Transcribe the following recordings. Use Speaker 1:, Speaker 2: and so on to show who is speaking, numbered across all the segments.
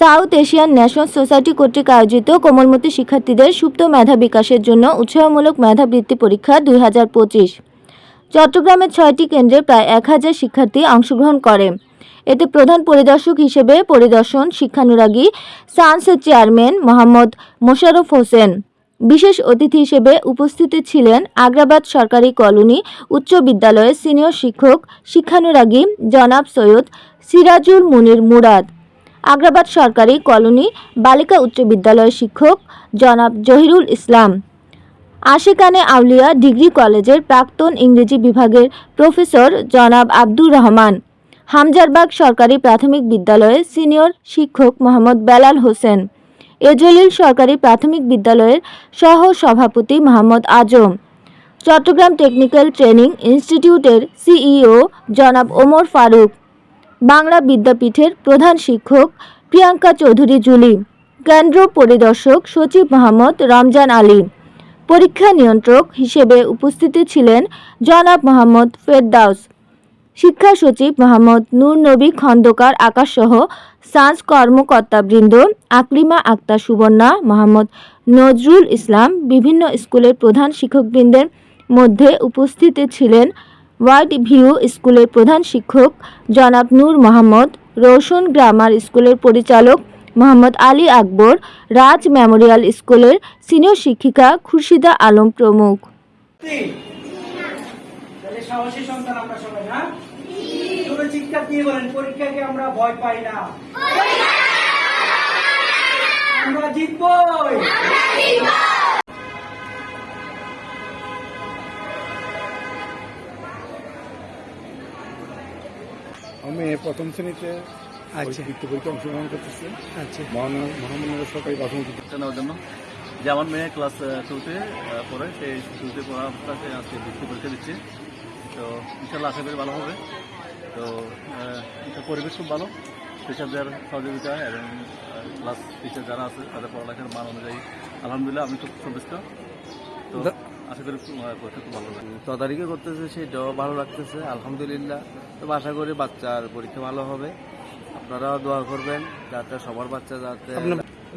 Speaker 1: South Asian national society কর্তৃক আয়োজিত কোমলমতি শিক্ষার্থীদের সুপ্ত মেধা বিকাশের জন্য উৎসাহমূলক মেধাবৃত্তি পরীক্ষা দুই হাজার পঁচিশ। চট্টগ্রামের ছয়টি কেন্দ্রে প্রায় এক হাজার শিক্ষার্থী অংশগ্রহণ করে। এতে প্রধান পরিদর্শক হিসেবে পরিদর্শন শিক্ষানুরাগী সায়েন্সের চেয়ারম্যান মোহাম্মদ মোশাররফ হোসেন। বিশেষ অতিথি হিসেবে উপস্থিত ছিলেন আগ্রাবাদ সরকারি কলোনি উচ্চ বিদ্যালয়ের সিনিয়র শিক্ষক শিক্ষানুরাগী জনাব সৈয়দ সিরাজুল মুনির মুরাদ। আগ্রাবাদ সরকারি কলোনি, বালিকা উচ্চ বিদ্যালয়ের শিক্ষক জনাব জহিরুল ইসলাম। আশেকানে আউলিয়া ডিগ্রি কলেজের প্রাক্তন ইংরেজি বিভাগের প্রফেসর জনাব আব্দুর রহমান। হামজারবাগ সরকারি প্রাথমিক বিদ্যালয়ের সিনিয়র শিক্ষক মোহাম্মদ বেলাল হোসেন। এজলিল সরকারি প্রাথমিক বিদ্যালয়ের সহ সভাপতি মোহাম্মদ আজম। চট্টগ্রাম টেকনিক্যাল ট্রেনিং ইনস্টিটিউটের সিইও জনাব ওমর ফারুক। বাংলা বিদ্যাপীঠের প্রধান শিক্ষক প্রিয়াঙ্কা চৌধুরী জুলি, কেন্দ্র পরিদর্শক সচিব মোহাম্মদ রমজান আলী, পরীক্ষা নিয়ন্ত্রক হিসেবে উপস্থিত ছিলেন জনাব মোহাম্মদ ফেরদাউস, শিক্ষা সচিব মোহাম্মদ নূর নবী খন্দকার আকাশসহ সায়েন্স কর্মকর্তাবৃন্দ আকলিমা আক্তার সুবর্ণা, মোহাম্মদ নজরুল ইসলাম, বিভিন্ন স্কুলের প্রধান শিক্ষকবৃন্দের মধ্যে উপস্থিত ছিলেন ওয়াইড ভিউ স্কুলের প্রধান শিক্ষক জনাব নূর মোহাম্মদ রোশন গ্রামার স্কুলের পরিচালক মোহাম্মদ আলী আকবর রাজ মেমোরিয়াল স্কুলের সিনিয়র শিক্ষিকা খুরশিদা আলম প্রমুখ।
Speaker 2: সাহসী সন্তান আমরা সবাই না চিৎকার দিয়ে বলেন পরীক্ষাকে আমরা ভয় পাই না।
Speaker 3: আমি প্রথম শ্রেণীতে
Speaker 2: আচ্ছা।
Speaker 3: বৃত্তি পরীক্ষা অংশগ্রহণ করতেছি।
Speaker 2: আচ্ছা।
Speaker 3: মহানগর সরকারি প্রাথমিক
Speaker 4: নেওয়ার জন্য যে আমার মেয়ে ক্লাস টুতে পড়ে। সেই টুতে পড়া আজকে বৃত্তি পরীক্ষা দিচ্ছে। তো ইনশাল্লাহ আশা করি ভালো হবে। তো এটা পরিবেশ খুব ভালো। টিচারদের সহযোগিতা এবং ক্লাস টিচার যারা আছে তাদের পড়ালেখার মান অনুযায়ী আলহামদুলিল্লাহ আমি খুব সন্তুষ্ট। তো আশা করি পরীক্ষা খুব ভালো হবে।
Speaker 5: তদারকি করতেছে সেটাও ভালো লাগতেছে আলহামদুলিল্লাহ। তো আশা করি বাচ্চার পরীক্ষা ভালো হবে। আপনারাও দোয়া করবেন যাতে সবার বাচ্চা যাতে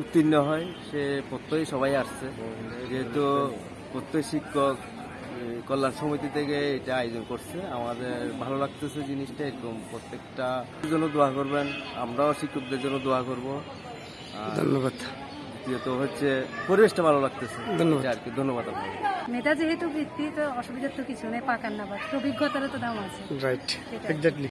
Speaker 5: উত্তীর্ণ হয়। সে প্রত্যয়ই সবাই আসছে। যেহেতু প্রত্যয় শিক্ষক কল্যাণ সমিতি থেকে এটা আয়োজন করছে। আমাদের ভালো লাগতেছে জিনিসটা এরকম প্রত্যেকটা জন্য দোয়া করবেন। আমরাও শিক্ষকদের জন্য দোয়া করব। ধন্যবাদ। দ্বিতীয়ত হচ্ছে পরিবেশটা ভালো লাগতেছে। ধন্যবাদ। আর কি ধন্যবাদ আপনাকে
Speaker 6: নেতা যেহেতু ভিত্তি তো অসুবিধার তো কিছু নেই পাকার না অভিজ্ঞতারও তো দাম আছে।
Speaker 2: Right exactly